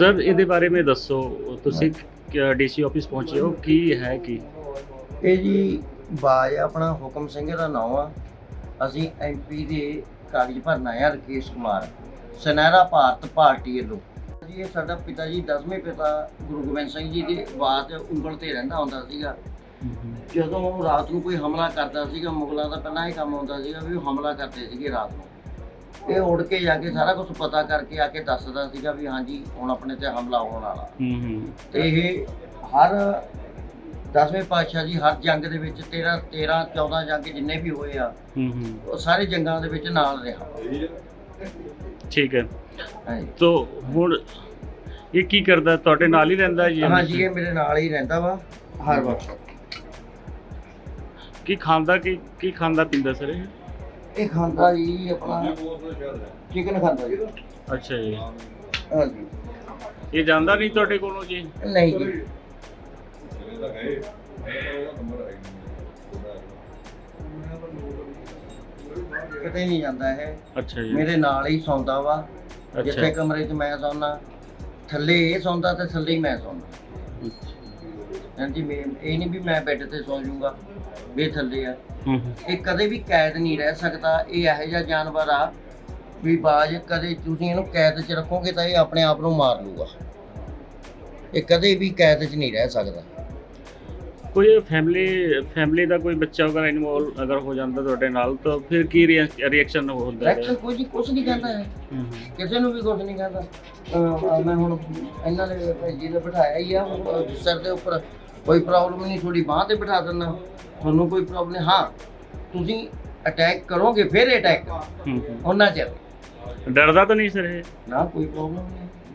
Sir ਇਹਦੇ ਬਾਰੇ में ਦੱਸੋ ਤੁਸੀਂ ਡੀਸੀ ਆਫਿਸ ਪਹੁੰਚੇ ਹੋ ਕੀ ਹੈ ਕੀ? ਇਹ ਜੀ ਬਾਜ ਆਪਣਾ ਹੁਕਮ ਸਿੰਘ ਦਾ ਨਾਮ ਆ। ਅਸੀਂ ਐਮਪੀ ਦੇ ਕਾਗਜ਼ ਭਰਨ ਆਏ ਆ ਰਕੇਸ਼ ਕੁਮਾਰ। ਸੁਨਹਿਰਾ ਭਾਰਤ ਪਾਰਟੀ ਵੱਲੋਂ। ਜੀ ਇਹ ਸਾਡਾ ਪਿਤਾ ਜੀ ਦਸਵੇਂ ਪਿਤਾ ਗੁਰੂ ਗੋਬਿੰਦ ਸਿੰਘ ਜੀ ਦੇ ਬਾਤ ਉਂਗਲ ਤੇ ਰਹਿੰਦਾ ਹੁੰਦਾ ਸੀਗਾ। ਜਦੋਂ ਰਾਤ ਨੂੰ ਕੋਈ ਹਮਲਾ ਕਰਦਾ ਸੀਗਾ ਮੁਗਲਾਂ ਦਾ ਪਹਿਲਾਂ ਇਹ ਕੰਮ ਹੁੰਦਾ ਸੀਗਾ ਵੀ ਉਹ ਹਮਲਾ ਕਰਦੇ ਸੀਗੇ ਰਾਤ ਨੂੰ। ਇਹ ਉੜ ਕੇ ਜਾ ਕੇ ਸਾਰਾ ਕੁਝ ਪਤਾ ਕਰਕੇ ਆ ਕੇ ਦੱਸਦਾ ਸੀਗਾ ਵੀ ਹਾਂਜੀ ਹੁਣ ਆਪਣੇ ਤੇ ਹਮਲਾ ਹੋਣ ਵਾਲਾ। ਹੂੰ ਹੂੰ। ਤੇ ਇਹ ਹਰ ਦਸਵੇਂ ਪਾਤਸ਼ਾਹ ਜੀ ਹਰ ਜੰਗ ਦੇ ਵਿੱਚ 13 13 14 ਜੰਗ ਜਿੰਨੇ ਵੀ ਹੋਏ ਆ ਹੂੰ ਹੂੰ। ਉਹ ਸਾਰੇ ਜੰਗਾਂ ਦੇ ਵਿੱਚ ਨਾਲ ਰਿਹਾ। ਠੀਕ ਹੈ। ਹਾਂਜੀ। ਤੋ ਹੁਣ ਇਹ ਕੀ ਕਰਦਾ? ਤੁਹਾਡੇ ਨਾਲ ਹੀ ਰਹਿੰਦਾ ਜੀ? ਹਾਂਜੀ ਇਹ ਮੇਰੇ ਨਾਲ ਹੀ ਰਹਿੰਦਾ ਵਾ ਹਰ ਵਕਤ। ਕੀ ਖਾਂਦਾ ਕੀ ਕੀ ਖਾਂਦਾ ਪੀਂਦਾ ਸਰ ਇਹ? ਇਹ ਖਾਂਦਾ ਜੀ ਆਪਣਾ ਚਿਕਨ ਖਾਂਦਾ ਜੀ। ਅੱਛਾ ਜੀ। ਹਾਂਜੀ। ਇਹ ਜਾਂਦਾ ਨਹੀਂ ਤੁਹਾਡੇ ਕੋਲੋਂ ਜੀ? ਨਹੀਂ ਜੀ। ਕਿਤੇ ਨਹੀਂ ਜਾਂਦਾ ਹੈ ਅੱਛਾ ਜੀ। ਮੇਰੇ ਨਾਲ ਹੀ ਸੌਂਦਾ ਵਾ। ਜਿੱਥੇ ਅੱਛਾ ਕਮਰੇ 'ਚ ਮੈਂ ਸੌਂਦਾ। ਥੱਲੇ ਇਹ ਸੌਂਦਾ ਤੇ ਥੱਲੇ ਹੀ ਮੈਂ ਸੌਂਦਾ। ਹਾਂਜੀ ਮੈਂ ਇਹ ਨਹੀਂ ਵੀ ਮੈਂ ਬੈੱਡ ਤੇ ਸੌਂ ਜਾਊਂਗਾ ਵੀ ਇਹ ਥੱਲੇ ਆ। ਹੂੰ ਹੂੰ। ਇਹ ਕਦੇ ਵੀ ਕੈਦ ਨਹੀਂ ਰਹਿ ਸਕਦਾ ਇਹ ਇਹੋ ਜਿਹਾ ਜਾਨਵਰ ਆ ਵੀ ਬਾਜ ਕਦੇ ਤੁਸੀਂ ਇਹਨੂੰ ਕੈਦ 'ਚ ਰੱਖੋਗੇ ਤਾਂ ਇਹ ਆਪਣੇ ਆਪ ਨੂੰ ਮਾਰ ਲੂਗਾ ਇਹ ਕਦੇ ਵੀ ਕੈਦ 'ਚ ਨਹੀਂ ਰਹਿ ਸਕਦਾ। ਕੋਈ ਫੈਮਿਲੀ ਫੈਮਿਲੀ ਦਾ ਕੋਈ ਬੱਚਾ ਵਗੈਰਾ ਇਨਵੋਲ ਅਗਰ ਹੋ ਜਾਂਦਾ ਤੁਹਾਡੇ ਨਾਲ ਤਾਂ ਫਿਰ ਕੀ ਰਿਐਕਸ਼ਨ ਹੁੰਦਾ ਹੈ? ਐਕਸ਼ਨ ਕੋਈ ਕੁਝ ਨਹੀਂ ਕਹਿੰਦਾ ਹੈ ਹੂੰ ਹੂੰ। ਕਿਸੇ ਨੂੰ ਵੀ ਕੁਝ ਨਹੀਂ ਕਹਿੰਦਾ। ਅਹ ਮੈਂ ਹੁਣ ਇਹਨਾਂ ਨੇ ਭਾਈ ਨੇ ਬਿਠਾਇਆ ਹੀ ਆ ਹੁਣ ਸਿਰ ਦੇ ਉੱਪਰ ਕੋਈ ਪ੍ਰੋਬਲਮ ਨਹੀਂ ਥੋੜੀ ਬਾਹ ਤੇ ਬਿਠਾ ਦਿੰਦਾ। ਤੁਹਾਨੂੰ ਕੋਈ ਪ੍ਰੋਬਲਮ ਨਹੀਂ। ਹਾਂ ਤੁਸੀਂ ਅਟੈਕ ਕਰੋਗੇ ਫਿਰ ਅਟੈਕ ਹੂੰ ਹੂੰ। ਉਹਨਾਂ ਚ ਡਰਦਾ ਤਾਂ ਨਹੀਂ ਸਰ ਇਹ? ਨਾ ਕੋਈ ਪ੍ਰੋਬਲਮ ਨਹੀਂ।